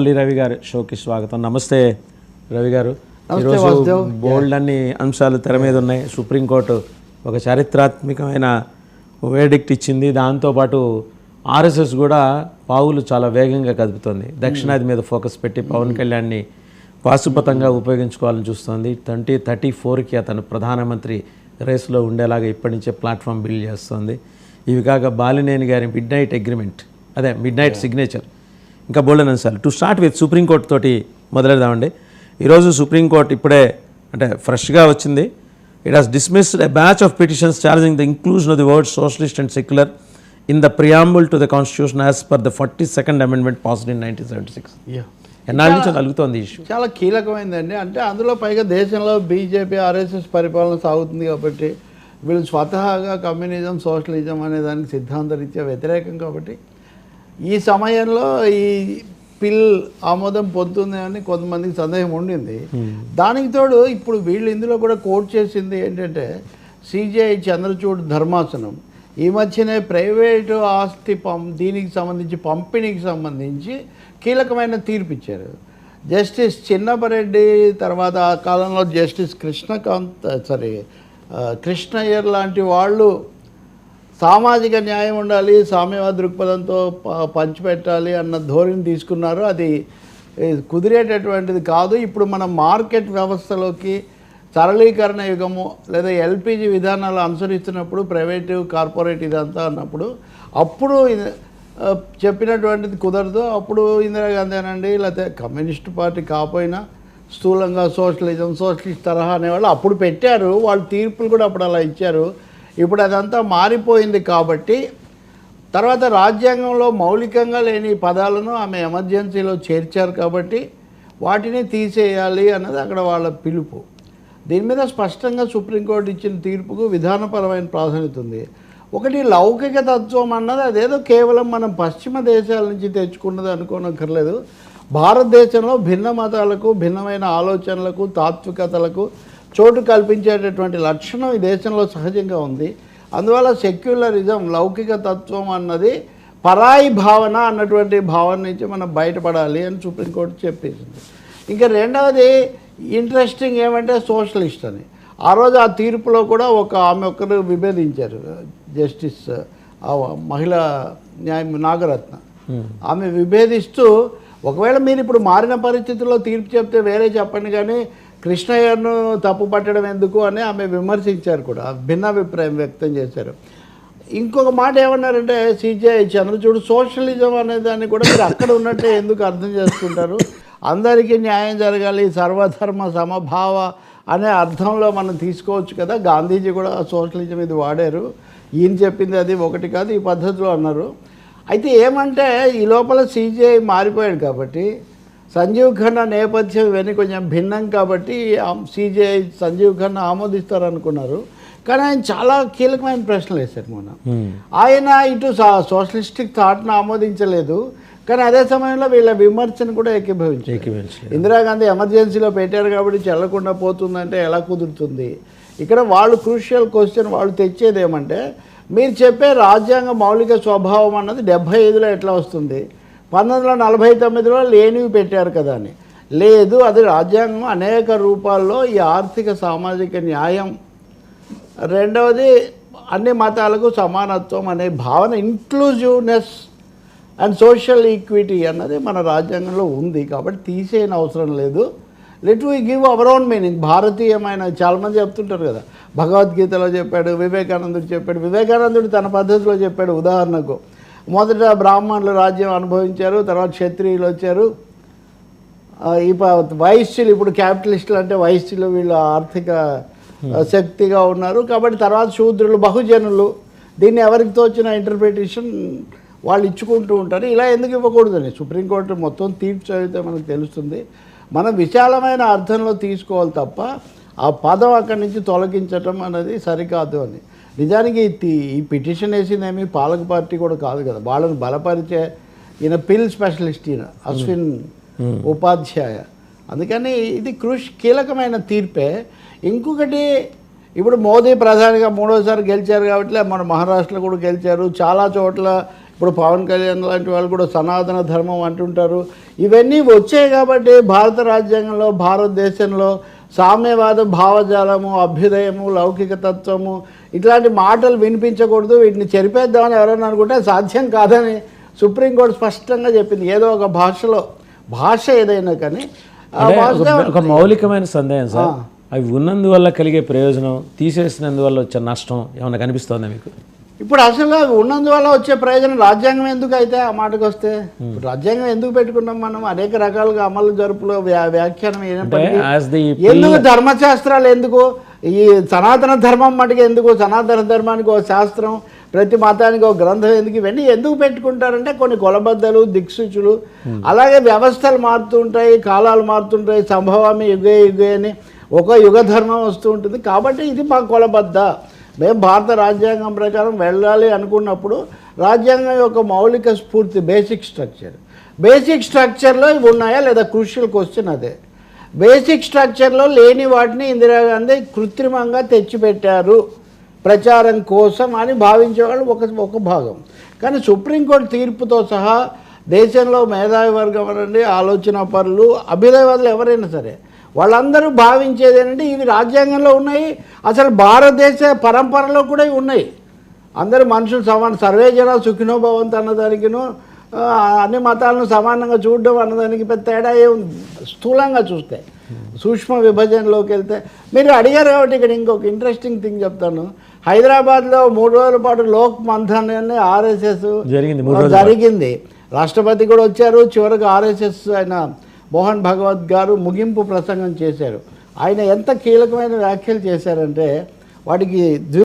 మళ్ళీ రవి గారు షోకి స్వాగతం. నమస్తే రవి గారు. ఈరోజు. బోల్డ్ అన్ని అంశాలు తెర మీద ఉన్నాయి. సుప్రీంకోర్టు ఒక చారిత్రాత్మకమైన వేడిక్ట్ ఇచ్చింది. దాంతోపాటు ఆర్ఎస్ఎస్ కూడా పావులు చాలా వేగంగా కదుపుతోంది. దక్షిణాది మీద ఫోకస్ పెట్టి పవన్ కళ్యాణ్ని పాశుపతంగా ఉపయోగించుకోవాలని చూస్తోంది. ట్వంటీ థర్టీ ఫోర్కి అతను ప్రధానమంత్రి రేస్లో ఉండేలాగా ఇప్పటి నుంచే ప్లాట్ఫామ్ బిల్డ్ చేస్తోంది. ఇవి కాక బాలినేని గారి మిడ్ నైట్ అగ్రిమెంట్ అదే మిడ్ నైట్ సిగ్నేచర్ ఇంకా బోల్డెన్ అంశాలు టు స్టార్ట్ విత్ సుప్రీంకోర్టు తోటి మొదలెడదామండి. ఈరోజు సుప్రీంకోర్టు ఇప్పుడే అంటే ఫ్రెష్గా వచ్చింది. It has dismissed a batch of petitions challenging the inclusion of the word socialist and secular in the preamble to the constitution as per the forty second amendment passed in nineteen seventy six ఎన్నాళ్ళ నుంచి కలుగుతోంది ఈ issue చాలా కీలకమైందండి. అంటే అందులో పైగా దేశంలో బీజేపీ ఆర్ఎస్ఎస్ పరిపాలన సాగుతుంది కాబట్టి వీళ్ళు స్వతహాగా కమ్యూనిజం సోషలిజం అనే దానికి సిద్ధాంతరీత్యా వ్యతిరేకం కాబట్టి ఈ సమయంలో ఈ పిల్ ఆమోదం పొందుతుంది అని కొంతమందికి సందేహం ఉండింది. దానికి తోడు ఇప్పుడు వీళ్ళు ఇందులో కూడా కోట్ చేసింది ఏంటంటే సిజిఐ చంద్రచూడ్ ధర్మాసనం. ఈ మధ్యనే ప్రైవేటు ఆస్తి పం దీనికి సంబంధించి పంపిణీకి సంబంధించి కీలకమైన తీర్పు ఇచ్చారు జస్టిస్ చిన్నపరెడ్డి తర్వాత ఆ కాలంలో జస్టిస్ కృష్ణకాంత్ సారీ కృష్ణయ్యర్ లాంటి వాళ్ళు సామాజిక న్యాయం ఉండాలి సామ్యవాద దృక్పథంతో పంచిపెట్టాలి అన్న ధోరణి తీసుకున్నారు. అది కుదిరేటటువంటిది కాదు. ఇప్పుడు మన మార్కెట్ వ్యవస్థలోకి సరళీకరణ యుగము లేదా ఎల్పిజి విధానాలు అనుసరిస్తున్నప్పుడు ప్రైవేటు కార్పొరేట్ ఇదంతా అన్నప్పుడు అప్పుడు చెప్పినటువంటిది కుదరదు. అప్పుడు ఇందిరాగాంధీ అనండి లేకపోతే కమ్యూనిస్ట్ పార్టీ కాకపోయినా స్థూలంగా సోషలిజం సోషలిస్ట్ తరహా అనేవాళ్ళు అప్పుడు పెట్టారు. వాళ్ళు తీర్పులు కూడా అప్పుడు అలా ఇచ్చారు. ఇప్పుడు అదంతా మారిపోయింది కాబట్టి తర్వాత రాజ్యాంగంలో మౌలికంగా లేని పదాలను ఆమె ఎమర్జెన్సీలో చేర్చారు కాబట్టి వాటిని తీసేయాలి అన్నది అక్కడ వాళ్ళ పిలుపు. దీని మీద స్పష్టంగా సుప్రీంకోర్టు ఇచ్చిన తీర్పుకు విధానపరమైన ప్రాధాన్యత ఉంది. ఒకటి లౌకిక తత్వం అన్నది అదేదో కేవలం మనం పశ్చిమ దేశాల నుంచి తెచ్చుకున్నది అనుకోనక్కర్లేదు. భారతదేశంలో భిన్న మతాలకు భిన్నమైన ఆలోచనలకు తాత్వికతలకు చోటు కల్పించేటటువంటి లక్షణం ఈ దేశంలో సహజంగా ఉంది. అందువల్ల సెక్యులరిజం లౌకిక తత్వం అన్నది పరాయి భావన అన్నటువంటి భావన నుంచి మనం బయటపడాలి అని సుప్రీంకోర్టు చెప్పేసింది. ఇంకా రెండవది ఇంట్రెస్టింగ్ ఏమంటే సోషలిస్ట్ అని. ఆ రోజు ఆ తీర్పులో కూడా ఒక ఆమె ఒక్కరు విభేదించారు జస్టిస్ మహిళా న్యాయ నాగరత్న. ఆమె విభేదిస్తూ ఒకవేళ మీరు ఇప్పుడు మారిన పరిస్థితుల్లో తీర్పు చెప్తే వేరే చెప్పండి కానీ కృష్ణయ్యను తప్పు పట్టడం ఎందుకు అని ఆమె విమర్శించారు కూడా. భిన్నాభిప్రాయం వ్యక్తం చేశారు. ఇంకొక మాట ఏమన్నారంటే సిజిఐ చంద్రచూడు సోషలిజం అనే దాన్ని కూడా మీరు అక్కడ ఉన్నట్టే ఎందుకు అర్థం చేసుకుంటారు? అందరికీ న్యాయం జరగాలి సర్వధర్మ సమభావ అనే అర్థంలో మనం తీసుకోవచ్చు కదా. గాంధీజీ కూడా సోషలిజం ఇది వాడారు. ఈయన చెప్పింది అది ఒకటి కాదు ఈ పద్ధతిలో అన్నారు. అయితే ఏమంటే ఈ లోపల సీజీఐ మారిపోయాడు కాబట్టి సంజీవ్ ఖన్నా నేపథ్యం ఇవన్నీ కొంచెం భిన్నం కాబట్టి సీజీఐ సంజీవ్ ఖన్నా ఆమోదిస్తారు అనుకున్నారు కానీ ఆయన చాలా కీలకమైన ప్రశ్నలు వేశారు మొన్న. ఆయన ఇటు సోషలిస్టిక్ థాట్ను ఆమోదించలేదు. కానీ అదే సమయంలో వీళ్ళ విమర్శను కూడా ఏకీభవించారు. ఇందిరాగాంధీ ఎమర్జెన్సీలో పెట్టారు కాబట్టి చెల్లకుండా పోతుందంటే ఎలా కుదురుతుంది? ఇక్కడ వాళ్ళు క్రూషియల్ క్వశ్చన్ వాళ్ళు తెచ్చేది ఏమంటే మీరు చెప్పే రాజ్యాంగ మౌలిక స్వభావం అన్నది డెబ్భై ఐదులో ఎట్లా వస్తుంది? పంతొమ్మిది వందల నలభై తొమ్మిదిలో లేనివి పెట్టారు కదా అని. లేదు అది రాజ్యాంగం అనేక రూపాల్లో ఈ ఆర్థిక సామాజిక న్యాయం. రెండవది అన్ని మతాలకు సమానత్వం అనే భావన ఇంక్లూజివ్నెస్ అండ్ సోషల్ ఈక్విటీ అన్నది మన రాజ్యాంగంలో ఉంది కాబట్టి తీసేయని అవసరం లేదు. Let we give our own meaning భారతీయమైన చాలామంది చెప్తుంటారు కదా భగవద్గీతలో చెప్పాడు వివేకానందుడు చెప్పాడు వివేకానందుడు తన పద్ధతిలో చెప్పాడు ఉదాహరణకు. మొదట బ్రాహ్మణులు రాజ్యం అనుభవించారు తర్వాత క్షత్రియులు వచ్చారు. ప- వైశ్యులు ఇప్పుడు క్యాపిటలిస్టులు అంటే వైశ్యులు వీళ్ళు ఆర్థిక ఆ, శక్తిగా ఉన్నారు. కాబట్టి తర్వాత శూద్రులు బహుజనులు దీన్ని ఎవరికి తోచిన ఇంటర్ప్రిటేషన్ వాళ్ళు ఇచ్చుకుంటూ ఉంటారు. ఇలా ఎందుకు ఇవ్వకూడదని? సుప్రీంకోర్టు మొత్తం తీర్పు చదివితే మనకు తెలుస్తుంది. మనం విశాలమైన అర్థంలో తీసుకోవాలి తప్ప ఆ పదం అక్కడి నుంచి తొలగించటం అనేది సరికాదు అని. నిజానికి ఈ పిటిషన్ వేసిందేమి పాలక పార్టీ కూడా కాదు కదా. వాళ్ళని బలపరిచే ఈయన పిల్ స్పెషలిస్ట్ ఈయన అశ్విన్ ఉపాధ్యాయ. అందుకని ఇది కృషి కీలకమైన తీర్పే. ఇంకొకటి ఇప్పుడు మోదీ ప్రధానిగా మూడోసారి గెలిచారు కాబట్టి మన మహారాష్ట్రలో కూడా గెలిచారు. చాలా చోట్ల ఇప్పుడు పవన్ కళ్యాణ్ లాంటి వాళ్ళు కూడా సనాతన ధర్మం అంటుంటారు. ఇవన్నీ వచ్చాయి కాబట్టి భారత రాజ్యాంగంలో భారతదేశంలో సామ్యవాద భావజాలము అభ్యుదయము లౌకిక తత్వము ఇట్లాంటి మాటలు వినిపించకూడదు వీటిని చెరిపేద్దామని ఎవరైనా అనుకుంటే సాధ్యం కాదని సుప్రీంకోర్టు స్పష్టంగా చెప్పింది. ఏదో ఒక భాషలో భాష ఏదైనా కానీ ఒక మౌలికమైన సందేహం సార్. అవి ఉన్నందువల్ల కలిగే ప్రయోజనం తీసేసినందువల్ల వచ్చే నష్టం ఏమైనా కనిపిస్తోందా మీకు? ఇప్పుడు అసలు ఉన్నందువల్ల వచ్చే ప్రయోజనం రాజ్యాంగం ఎందుకు అయితే ఆ మాటకు వస్తే? ఇప్పుడు రాజ్యాంగం ఎందుకు పెట్టుకున్నాం మనం? అనేక రకాలుగా అమలు జరుపులో వ్యా- వ్యాఖ్యానం ఎందుకు ధర్మశాస్త్రాలు ఎందుకు? ఈ సనాతన ధర్మం మటుకు ఎందుకు? సనాతన ధర్మానికి ఒక శాస్త్రం ప్రతి మతానికి ఒక గ్రంథం ఎందుకు? ఇవన్నీ ఎందుకు పెట్టుకుంటారంటే కొన్ని కొలబద్దలు దిక్సూచులు అలాగే వ్యవస్థలు మారుతుంటాయి కాలాలు మారుతుంటాయి సంభవమి యుగే యుగే అని ఒక యుగ ధర్మం వస్తూ ఉంటుంది. కాబట్టి ఇది మా కొలబద్ద. మేము భారత రాజ్యాంగం ప్రకారం వెళ్ళాలి అనుకున్నప్పుడు రాజ్యాంగం యొక్క మౌలిక స్ఫూర్తి బేసిక్ స్ట్రక్చర్ బేసిక్ స్ట్రక్చర్లో ఇవి ఉన్నాయా లేదా క్రూషియల్ క్వశ్చన్ అదే. బేసిక్ స్ట్రక్చర్లో లేని వాటిని ఇందిరాగాంధీ కృత్రిమంగా తెచ్చిపెట్టారు ప్రచారం కోసం అని భావించేవాళ్ళు ఒక ఒక భాగం. కానీ సుప్రీంకోర్టు తీర్పుతో సహా దేశంలో మేధావి వర్గం అనండి ఆలోచన పనులు అభినయవాదులు ఎవరైనా సరే వాళ్ళందరూ భావించేది ఏంటంటే ఇవి రాజ్యాంగంలో ఉన్నాయి. అసలు భారతదేశ పరంపరలో కూడా ఇవి ఉన్నాయి. అందరు మనుషులు సమాన సర్వే జన సుఖినో భవంత్ అన్నదానికిను అన్ని మతాలను సమానంగా చూడడం అన్నదానికి పెద్ద తేడా ఏముంది స్థూలంగా చూస్తే. సూక్ష్మ విభజనలోకి వెళ్తే. మీరు అడిగారు కాబట్టి ఇక్కడ ఇంకొక ఇంట్రెస్టింగ్ థింగ్ చెప్తాను. హైదరాబాద్లో మూడు రోజుల పాటు లోక్ మంథన్ అని ఆర్ఎస్ఎస్ జరిగింది జరిగింది. రాష్ట్రపతి కూడా వచ్చారు. చివరికి ఆర్ఎస్ఎస్ ఆయన మోహన్ భగవత్ గారు ముగింపు ప్రసంగం చేశారు. ఆయన ఎంత కీలకమైన వ్యాఖ్యలు చేశారంటే వాటికి